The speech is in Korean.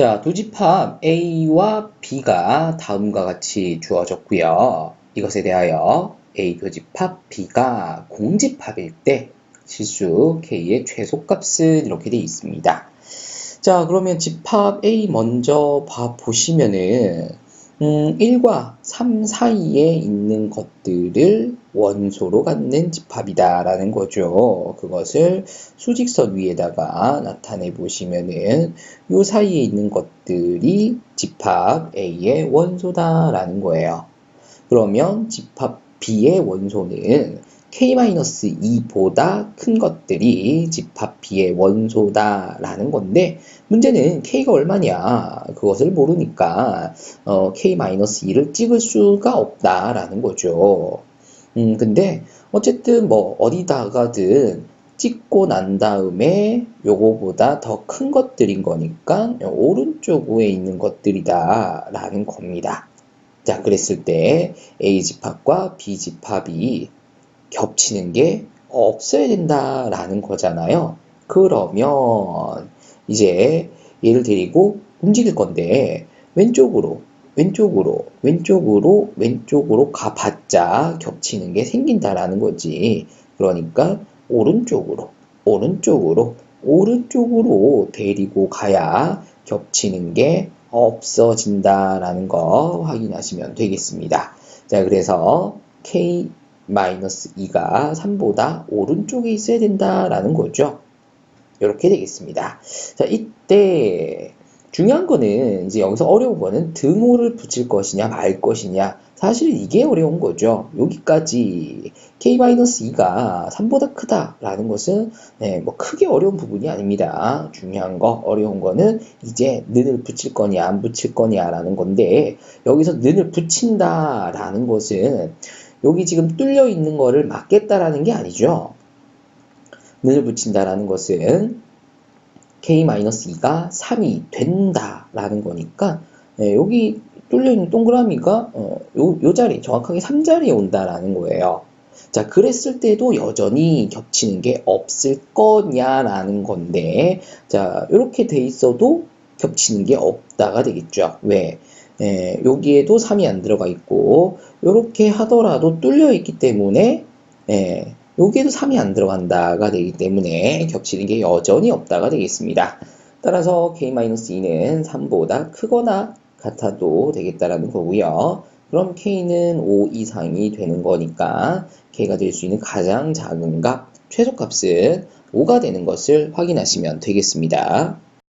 자, 두 집합 A와 B가 다음과 같이 주어졌고요. 이것에 대하여 A 교집합 B가 공집합일 때 실수 K의 최소값은 이렇게 되어 있습니다. 자, 그러면 집합 A 먼저 봐 보시면은 음, 1과 3 사이에 있는 것들을 원소로 갖는 집합이다라는 거죠. 그것을 수직선 위에다가 나타내 보시면은 요 사이에 있는 것들이 집합 A의 원소다라는 거예요. 그러면 집합 B의 원소는 k-2보다 큰 것들이 집합 B의 원소다라는 건데 문제는 k가 얼마냐 그것을 모르니까 어, k-2를 찍을 수가 없다라는 거죠. 음 근데 어쨌든 뭐 어디다가든 찍고 난 다음에 요거보다 더 큰 것들인 거니까 오른쪽 에 있는 것들이다 라는 겁니다. 자 그랬을 때 A집합과 B집합이 겹치는 게 없어야 된다라는 거잖아요. 그러면 이제 얘를 데리고 움직일 건데 왼쪽으로 왼쪽으로 왼쪽으로 왼쪽으로 가봤자 겹치는 게 생긴다라는 거지. 그러니까 오른쪽으로 오른쪽으로 오른쪽으로 데리고 가야 겹치는 게 없어진다라는 거 확인하시면 되겠습니다. 자, 그래서 K 마이너스 2가 3보다 오른쪽에 있어야 된다라는 거죠. 이렇게 되겠습니다. 자, 이때 중요한 거는 이제 여기서 어려운 거는 등호를 붙일 것이냐 말 것이냐 사실 이게 어려운 거죠. 여기까지 k-2가 3보다 크다라는 것은 네, 뭐 크게 어려운 부분이 아닙니다. 중요한 거 어려운 거는 이제 는을 붙일 거냐 안 붙일 거냐라는 건데 여기서 는을 붙인다라는 것은 여기 지금 뚫려 있는 거를 막겠다라는 게 아니죠. 는을 붙인다라는 것은 k-2가 3이 된다라는 거니까 예, 여기 뚫려 있는 동그라미가 어, 요, 요 자리 정확하게 3자리에 온다라는 거예요. 자, 그랬을 때도 여전히 겹치는 게 없을 거냐라는 건데, 자, 이렇게 돼 있어도 겹치는 게 없다가 되겠죠. 왜? 예, 여기에도 3이 안 들어가 있고 이렇게 하더라도 뚫려 있기 때문에 예, 여기에도 3이 안 들어간다가 되기 때문에 겹치는 게 여전히 없다가 되겠습니다. 따라서 k-2는 3보다 크거나 같아도 되겠다라는 거고요. 그럼 k는 5 이상이 되는 거니까 k가 될 수 있는 가장 작은 값, 최소값은 5가 되는 것을 확인하시면 되겠습니다.